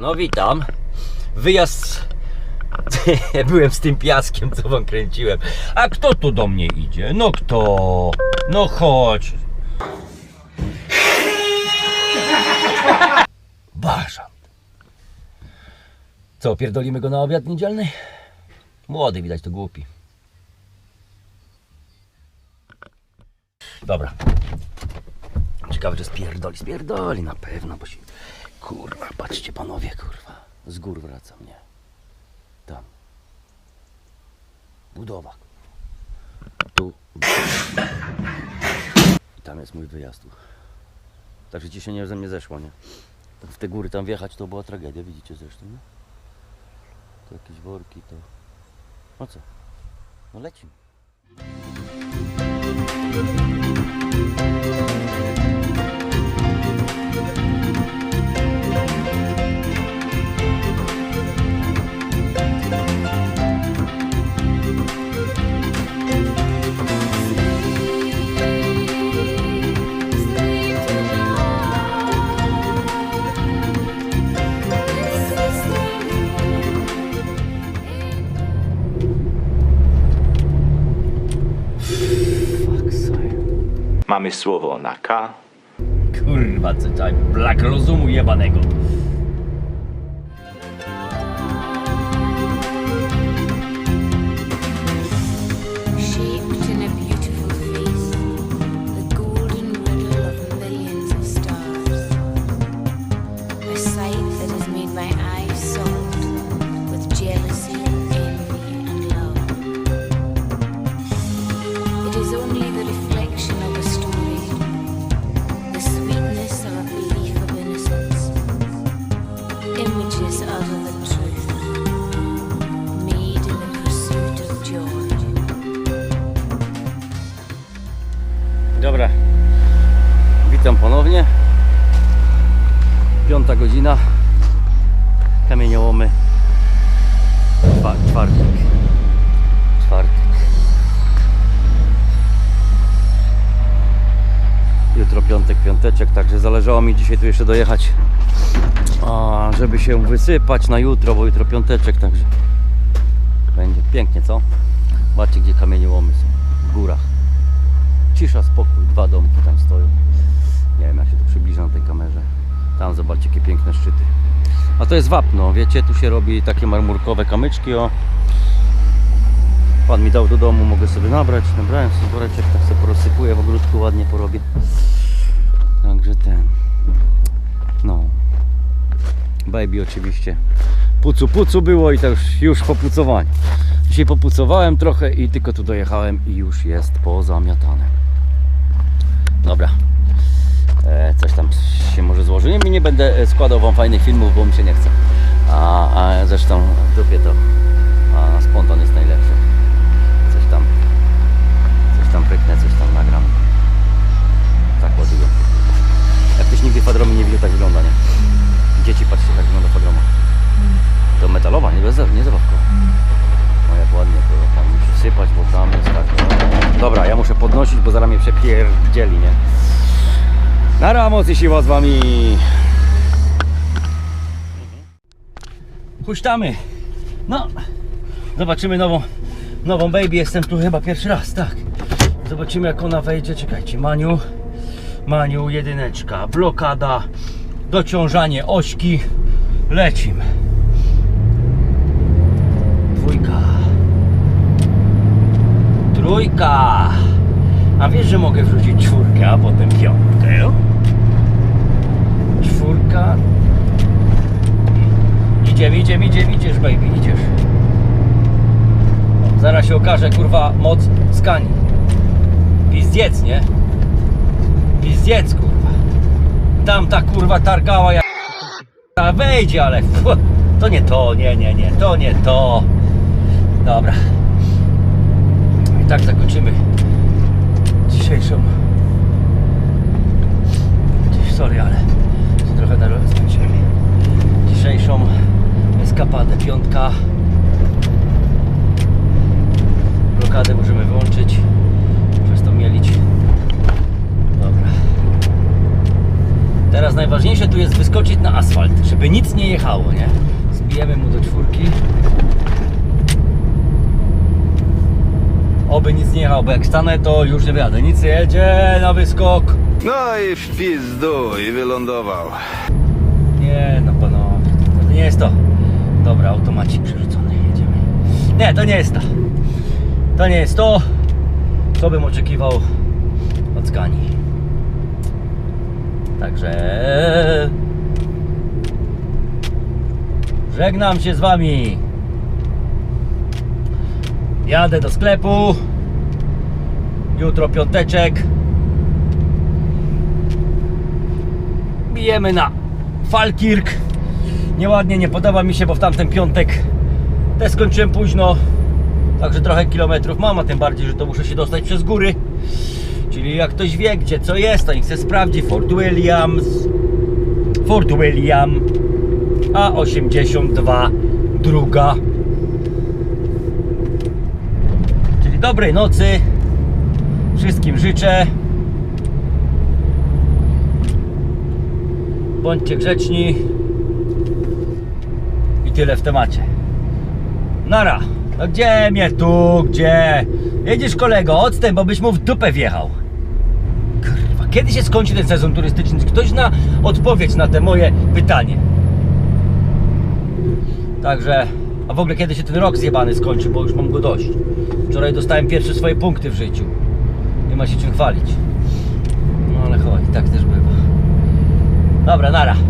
No witam. Wyjazd. Byłem z tym piaskiem, co wam kręciłem. A kto tu do mnie idzie? No kto? No chodź. Bażant. Co, pierdolimy go na obiad niedzielny? Młody widać, to głupi. Dobra. Ciekawe, że spierdoli. Spierdoli na pewno, bo się... Kurwa, patrzcie panowie, kurwa. Z gór wracam, nie? Tam. Budowa. Tu. I tam jest mój wyjazd. Także ciśnienie ze mnie zeszło, nie? W te góry tam wjechać to była tragedia, widzicie zresztą, nie? To jakieś worki, to... No co? No lecimy. Mamy słowo na K. Kurwa, co tam, blak rozumu jebanego. Dobra. Witam ponownie. Piąta godzina. Kamieniołomy. Czwa- Czwartek. Czwartek. Jutro piątek, piąteczek, także zależało mi dzisiaj tu jeszcze dojechać, żeby się wysypać na jutro, bo jutro piąteczek, także będzie pięknie, co? Zobaczcie, gdzie kamieniołomy są, w górach cisza, spokój, dwa domki tam stoją. Nie wiem, jak się to przybliża na tej kamerze. Tam zobaczcie, jakie piękne szczyty. A to jest wapno, wiecie, tu się robi takie marmurkowe kamyczki, o. Pan mi dał do domu, mogę sobie nabrać. Nabrałem sobie woreczek, tak sobie porozsypuję w ogródku, ładnie porobię. Także ten. No. Baby oczywiście. Pucu pucu było i to już, już. Dzisiaj popucowałem trochę i tylko tu dojechałem i już jest pozamiatane. Dobra. E, coś tam się może złoży. Nie, nie będę e, składał Wam fajnych filmów, bo mi się nie chce. A, a zresztą w dupie to a, spontan jest najlepszy. Coś tam coś tam pryknę, coś tam nagram. Tak ładuję. Jak ktoś nigdy fadromy nie widział, tak wygląda, nie? Dzieci, patrzcie, tak wygląda fadroma. To metalowa, nie, bez, nie zabawkowa. No jak ładnie to tam musi sypać, bo tam jest tak. Dobra, ja muszę podnosić, bo zaraz mnie nie? Na ramos i siła z wami. Huśtamy. No, zobaczymy nową, nową baby. Jestem tu chyba pierwszy raz, tak. Zobaczymy jak ona wejdzie. Czekajcie, Maniu. Maniu, jedyneczka, blokada, dociążanie ośki. Lecimy. Dwójka. Trójka. A wiesz, że mogę wrzucić czwórkę, a potem piątkę? Czwórka. Idziemy, idziemy, idziemy, idziesz, baby, idziesz. Zaraz się okaże, kurwa, moc skani. Pizdziec, nie? Pizdziec, kurwa. Tam ta kurwa targała jak... A wejdzie, ale... To nie to, nie, nie, nie, to nie to. Dobra. I tak zakończymy dzisiejszą. Sorry, ale na skończyłem. Dzisiejszą eskapadę piątka. Blokadę możemy wyłączyć. Przez to mielić. Dobra. Teraz Teraz najważniejsze tu jest wyskoczyć na asfalt, żeby nic nie jechało, nie? Zbijemy mu do czwórki. Oby nic nie jechało, bo jak stanę to już nie wyjadę. Nic nie jedzie na wyskok. No i w pizdu i wylądował. Nie no panowie, to nie jest to. Dobra, automacik przerzucony, jedziemy. Nie, to nie jest to. To nie jest to, co bym oczekiwał od Skani. Także... Żegnam się z wami. Jadę do sklepu. Jutro piąteczek. Bijemy na Falkirk. Nieładnie, nie podoba mi się, bo w tamten piątek też skończyłem późno. Także trochę kilometrów mam, a tym bardziej, że to muszę się dostać przez góry. Czyli jak ktoś wie, gdzie co jest, to niech se sprawdzi Fort Williams. Fort William A82 druga. Czyli dobrej nocy. Wszystkim życzę. Bądźcie grzeczni. I tyle w temacie. Nara. No gdzie mnie tu? Gdzie? Jedziesz kolego, odstęp, bo byś mu w dupę wjechał. Kurwa, kiedy się skończy ten sezon turystyczny? Ktoś na odpowiedź na te moje pytanie. Także, a w ogóle kiedy się ten rok zjebany skończy, bo już mam go dość. Wczoraj dostałem pierwsze swoje punkty w życiu. Nie ma się czym chwalić. No ale chodź, tak też bywa. Dobra, nara.